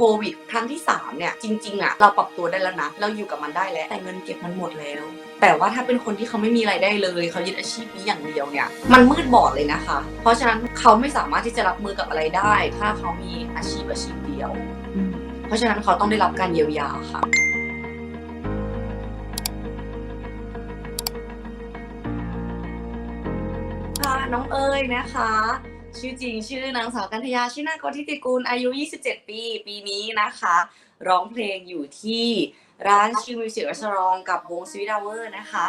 ควิดครั้งที่ 3 เนี่ย จริงๆอะเราปรับตัวได้แล้วนะ เราอยู่กับมันได้แล้ว แต่เงินเก็บมันหมดแล้ว แต่ว่าถ้าเป็นคนที่เขาไม่มีรายได้เลย เขายึดอาชีพนี้อย่างเดียวเนี่ย มันมืดบอดเลยนะคะ เพราะฉะนั้นเขาไม่สามารถที่จะรับมือกับอะไรได้ ถ้าเขามีอาชีพอาชีพเดียว เพราะฉะนั้นเขาต้องได้รับการเยียวยาค่ะน้องเอ๋ยนะคะ ชื่อจริงชื่อนางสาวกันทยาชินากรทิติกูลอายุ 27 ปี ปีนี้นะคะ ร้องเพลงอยู่ที่ร้านชิวมิวสิกรัชรองกับวงสวีดาวเวอร์นะคะ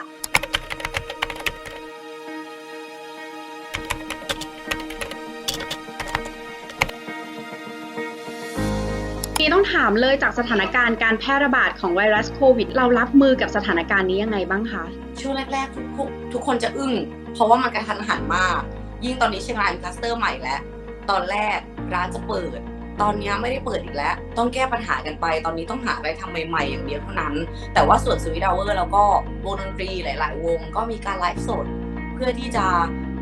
ทีต้องถามเลยจากสถานการณ์การแพร่ระบาดของไวรัสโควิด เรารับมือกับสถานการณ์นี้ยังไงบ้างคะ ช่วงแรกๆทุกทุกทุกคนจะอึ้งเพราะว่ามันกระทันหันมาก ยิ่งตอนนี้เชียงรายคลัสเตอร์ใหม่แล้ว ตอนแรกร้านจะเปิด ตอนนี้ไม่ได้เปิดอีกแล้ว ต้องแก้ปัญหากันไป ตอนนี้ต้องหาอะไรทำใหม่ๆอย่างเดียวเท่านั้น แต่ว่าส่วนสวิตดาวเวอร์แล้วก็วงดนตรีหลาย ๆ วงก็มีการไลฟ์สด เพื่อที่จะ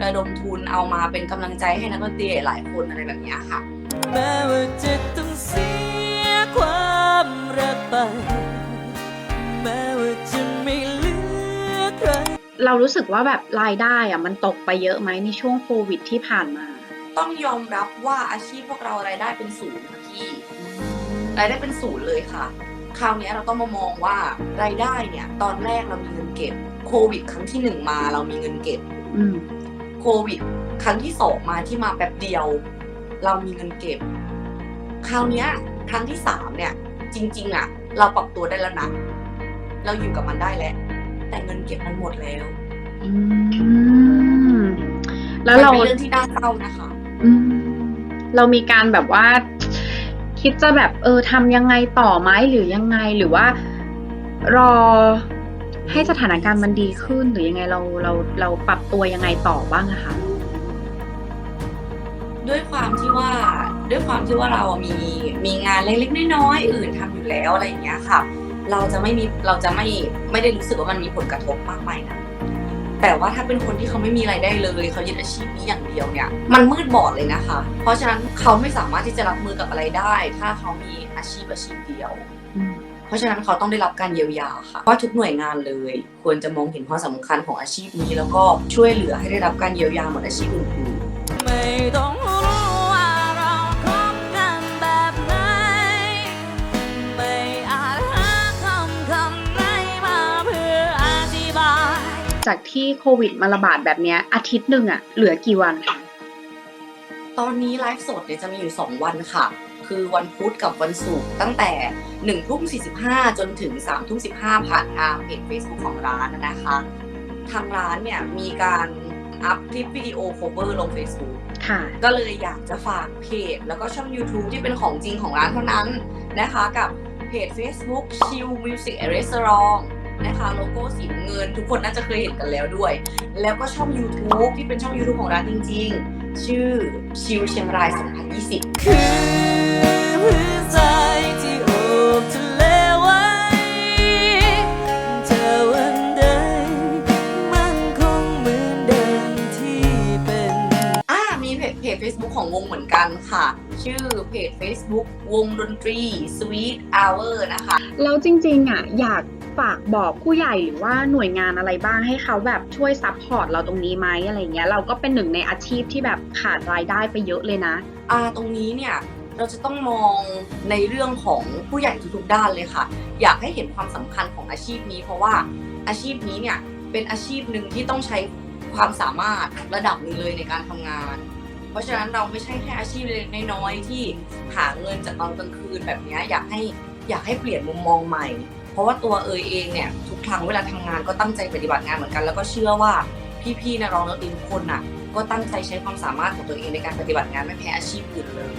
ระดมทุนเอามาเป็นกำลังใจให้นักดนตรีหลายๆคนอะไรแบบนี้ค่ะแม้ว่าจะต้องเสียความรักไป เรารู้สึกว่าแบบรายได้อะมันตกไปเยอะไหมในช่วงโควิดที่ผ่านมา ต้องยอมรับว่าอาชีพพวกเรารายได้เป็นศูนย์ค่ะพี่รายได้เป็นศูนย์เลยค่ะ คราวนี้เราต้องมามองว่ารายได้เนี่ย ตอนแรกเรามีเงินเก็บโควิด ครั้งที่หนึ่งมา เรามีเงินเก็บอืมโควิด ครั้งที่สองมาที่มาแป๊บเดียว เรามีเงินเก็บ คราวเนี้ยครั้งที่สามเนี่ย จริง ๆ อะ เราปรับตัวได้แล้วนะเราอยู่กับมันได้แล้ว แต่เงินเก็บมันหมดแล้วอืมแล้วเรามันเป็นเรื่องที่น่าเศร้านะคะอืมเรามีการแบบว่า คิดจะแบบเออทำยังไงต่อไหมหรือยังไงหรือว่า รอให้สถานการณ์มันดีขึ้นหรือยังไงเราเราเราปรับตัวยังไงต่อบ้างอะคะด้วยความที่ว่าด้วยความที่ว่าเรามีมีงานเล็กๆน้อยๆอื่นทำอยู่แล้วอะไรอย่างเงี้ยค่ะ เราจะไม่มีเราจะไม่ไม่ได้รู้สึกว่ามันมีผลกระทบมากมายนะแต่ว่าถ้าเป็นคนที่เขาไม่มีรายได้เลยเขายึดอาชีพนี้อย่างเดียวเนี่ย มันมืดบอดเลยนะคะ เพราะฉะนั้นเขาไม่สามารถที่จะรับมือกับอะไรได้ ถ้าเขามีอาชีพอาชีพเดียวอืมเพราะฉะนั้นเขาต้องได้รับการเยียวยาค่ะว่าทุกหน่วยงานเลย ควรจะมองเห็นความสำคัญของอาชีพนี้ แล้วก็ช่วยเหลือให้ได้รับการเยียวยาเหมือนอาชีพอื่นๆ จากที่โควิดมาระบาดแบบเนี้ย อาทิตย์หนึ่งอะเหลือกี่วันคะตอนนี้ไลฟ์สดเนี่ยจะมีอยู่ 2 วันค่ะ คือวันพุธกับวันศุกร์ตั้งแต่1ทุ่ม45 จนถึง3ทุ่ม15 ผ่านทางเพจ Facebook ของร้านนะคะ ทางร้านเนี่ยมีการอัพคลิปวิดีโอโคเวอร์ลง Facebook ค่ะก็เลยอยากจะฝากเพจ แล้วก็ช่อง YouTube ที่เป็นของจริงของร้านเท่านั้นนะคะ กับเพจ Facebook Chill Music and Restaurant นะคะโลโก้สีน้ำเงิน ทุกคนน่าจะเคยเห็นกันแล้วด้วย แล้วก็ช่อง YouTube ที่เป็นช่อง YouTube ของร้านจริง ๆ ชื่อชิวเชียงราย 2020 คือพื้นทรายที่โอบทะเลไว้เธอวันใดมันคงเหมือนเดิมที่เป็นอ่ามีเพจเพจ Facebook ของวงเหมือนกันค่ะชื่อเพจ Facebook วงดนตรี Sweet Hour นะคะ แล้วจริงๆอะอยาก ฝากบอกผู้ใหญ่หรือว่าหน่วยงานอะไรบ้างให้เขาแบบช่วยซัพพอร์ตเราตรงนี้ไหมอะไรเงี้ยเราก็เป็นหนึ่งในอาชีพที่แบบขาดรายได้ไปเยอะเลยนะอ่าตรงนี้เนี่ยเราจะต้องมองในเรื่องของผู้ใหญ่ทุกๆด้านเลยค่ะ อยากให้เห็นความสำคัญของอาชีพนี้ เพราะว่าอาชีพนี้เนี่ยเป็นอาชีพหนึ่งที่ต้องใช้ความสามารถระดับหนึ่งเลยในการทำงาน เพราะฉะนั้นเราไม่ใช่แค่อาชีพเล็กน้อยที่หาเงินจากตอนกลางคืนแบบนี้อยากให้อยากให้เปลี่ยนมุมมองใหม่ ราะว่าตัวเอยเองเนี่ยทุกครั้งเวลาทำงานก็ตั้งใจปฏิบัติงานเหมือนกัน แล้วก็เชื่อว่าพี่ๆนักร้องนักดนตรีทุกคนน่ะก็ตั้งใจใช้ความสามารถของตัวเองในการปฏิบัติงานไม่แพ้อาชีพอื่นเลย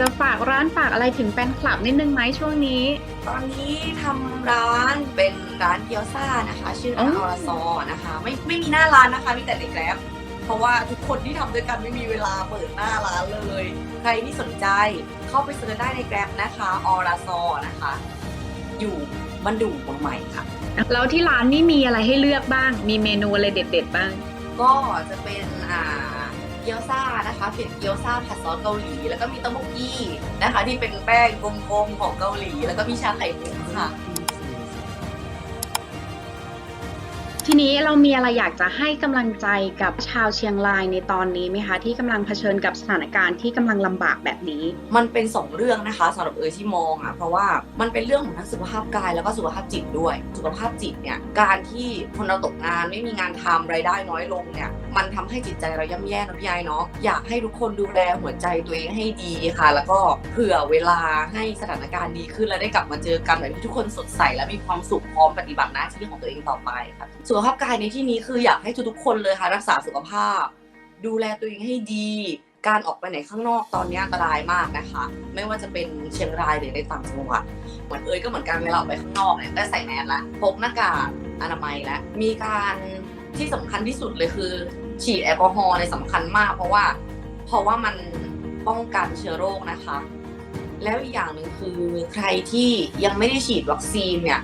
จะฝากร้านฝากอะไรถึงแฟนคลับนิดนึงไหมช่วงนี้ ตอนนี้ทำร้านเป็นร้านเกี๊ยวซ่านะคะ ชื่อร้านอ๋อออรซอนะคะ ไม่ไม่มีหน้าร้านนะคะมีแต่ในแกร็บเพราะว่าทุกคนที่ทำด้วยกันไม่มีเวลาเปิดหน้าร้านเลย ใครที่สนใจเข้าไปเสิร์ชได้ในแกร็บนะคะออรซอนะคะ อยู่บันดุบางใหม่ค่ะ แล้วที่ร้านนี่มีอะไรให้เลือกบ้าง มีเมนูอะไรเด็ด ๆ บ้าง ก็จะเป็นอ่า เกี๊ยวซ่านะคะเป็นเกี๊ยวซ่าผัดซอสเกาหลี แล้วก็มีเต้าหู้กี้นะคะ ที่เป็นแป้งกลมๆของเกาหลี แล้วก็มีชาไข่มุกค่ะ ทีนี้เรามีอะไรอยากจะให้กำลังใจกับชาวเชียงรายในตอนนี้ไหมคะ ที่กำลังเผชิญกับสถานการณ์ที่กำลังลำบากแบบนี้ มันเป็นสองเรื่องนะคะสำหรับเอยที่มองอะเพราะว่ามันเป็นเรื่องของทั้งสุขภาพกายแล้วก็สุขภาพจิตด้วย สุขภาพจิตเนี่ยการที่คนเราตกงานไม่มีงานทำรายได้น้อยลงเนี่ยมันทำให้จิตใจเราย่ำแย่นะพี่ไอเนาะอยากให้ทุกคนดูแลหัวใจตัวเองให้ดีค่ะ แล้วก็เผื่อเวลาให้สถานการณ์ดีขึ้นแล้วได้กลับมาเจอกันแบบที่ทุกคนสดใสและมีความสุขพร้อมปฏิบัติหน้าที่ของตัวเองต่อไปค่ะสุขภาพกายในที่นี้คืออยากให้ทุกๆคนเลยค่ะรักษาสุขภาพ ดูแลตัวเองให้ดี การออกไปไหนข้างนอกตอนนี้อันตรายมากนะคะ ไม่ว่าจะเป็นเชียงรายหรือในต่างจังหวัดเหมือนเอ้ยก็เหมือนกันเวลาออกไปข้างนอกเนี่ยได้ใส่แมสละพกหน้ากากอนามัยและมีการที่สำคัญที่สุดเลยคือ ฉีดแอลกอฮอล์ในสำคัญมาก เพราะว่าเพราะว่ามันป้องกันเชื้อโรคนะคะ แล้วอีกอย่างหนึ่งคือใครที่ยังไม่ได้ฉีดวัคซีนเนี่ย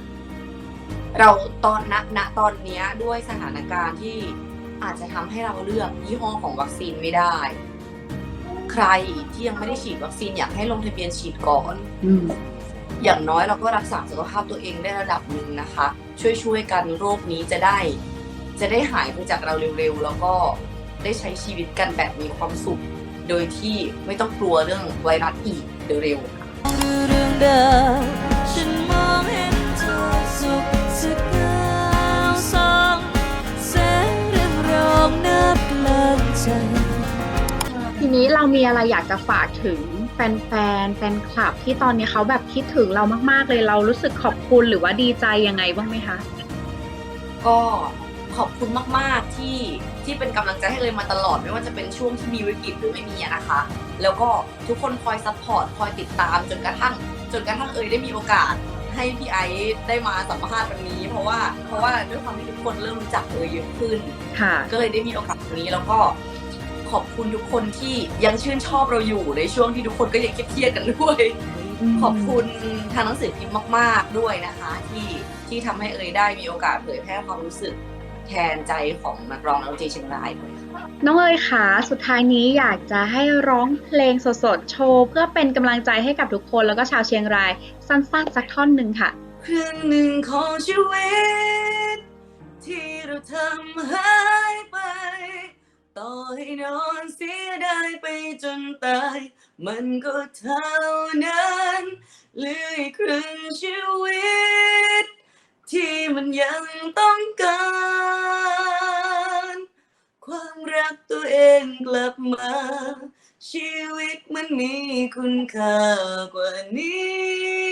เราตอนณณตอนนี้ด้วยสถานการณ์ที่อาจจะทำให้เราเลือกยี่ห้อของวัคซีนไม่ได้ ใครที่ยังไม่ได้ฉีดวัคซีนอยากให้ลงทะเบียนฉีดก่อนอย่างน้อยเราก็รักษาสุขภาพตัวเองได้ระดับหนึ่งนะคะ ช่วยช่วยๆกันโรคนี้จะได้ จะได้หายไปจากเราเร็วๆ แล้วก็ได้ใช้ชีวิตกันแบบมีความสุข โดยที่ไม่ต้องกลัวเรื่องไวรัสอีกเร็วๆค่ะ ลินใจทีนี้เรามีอะไรอยากจะฝากถึงแฟนๆ แฟนคลับที่ตอนนี้เขาแบบคิดถึงเรามากๆเลยเรารู้สึกขอบคุณหรือว่าดีใจยังไงบ้างไหมคะ ก็ขอบคุณมาก ๆ ที่ที่เป็นกำลังใจให้เลยมาตลอด ไม่ว่าจะเป็นช่วงที่มีวิกฤตหรือไม่มีอะนะคะ แล้วก็ทุกคนคอยซัพพอร์ตคอยติดตามจนกระทั่ง จนกระทั่งเอยได้มีโอกาส ให้พี่ไอซ์ได้มาสัมภาษณ์วันนี้ เพราะว่าเพราะว่าด้วยความที่ทุกคนเริ่มรู้จักเอยเยอะขึ้น ค่ะ ก็เลยได้มีโอกาสตรงนี้แล้วก็ ขอบคุณทุกคนที่ยังชื่นชอบเราอยู่ในช่วงที่ทุกคนก็ยังเครียดๆกันด้วย ขอบคุณทางหนังสือพิมพ์มาก ๆ ด้วยนะคะ ที่ที่ทำให้เอ่ยได้มีโอกาสเผยแพร่ความรู้สึกแทนใจของนักร้องนักดนตรีเชียงรายด้วยค่ะน้องเอ๋ยค่ะสุดท้ายนี้อยากจะให้ร้องเพลงสดๆ โชว์ เพื่อเป็นกำลังใจให้กับทุกคนแล้วก็ชาวเชียงราย สั้นๆ สักท่อนหนึ่งค่ะ ครึ่งหนึ่งของชีวิต ที่เราทำหายไป ต่อให้นอนเสียดายไปจนตาย มันก็เท่านั้นเหลือครึ่งชีวิต ที่มันยังต้องการ ความรักตัวเองกลับมา ชีวิตมันมีคุณค่ากว่านี้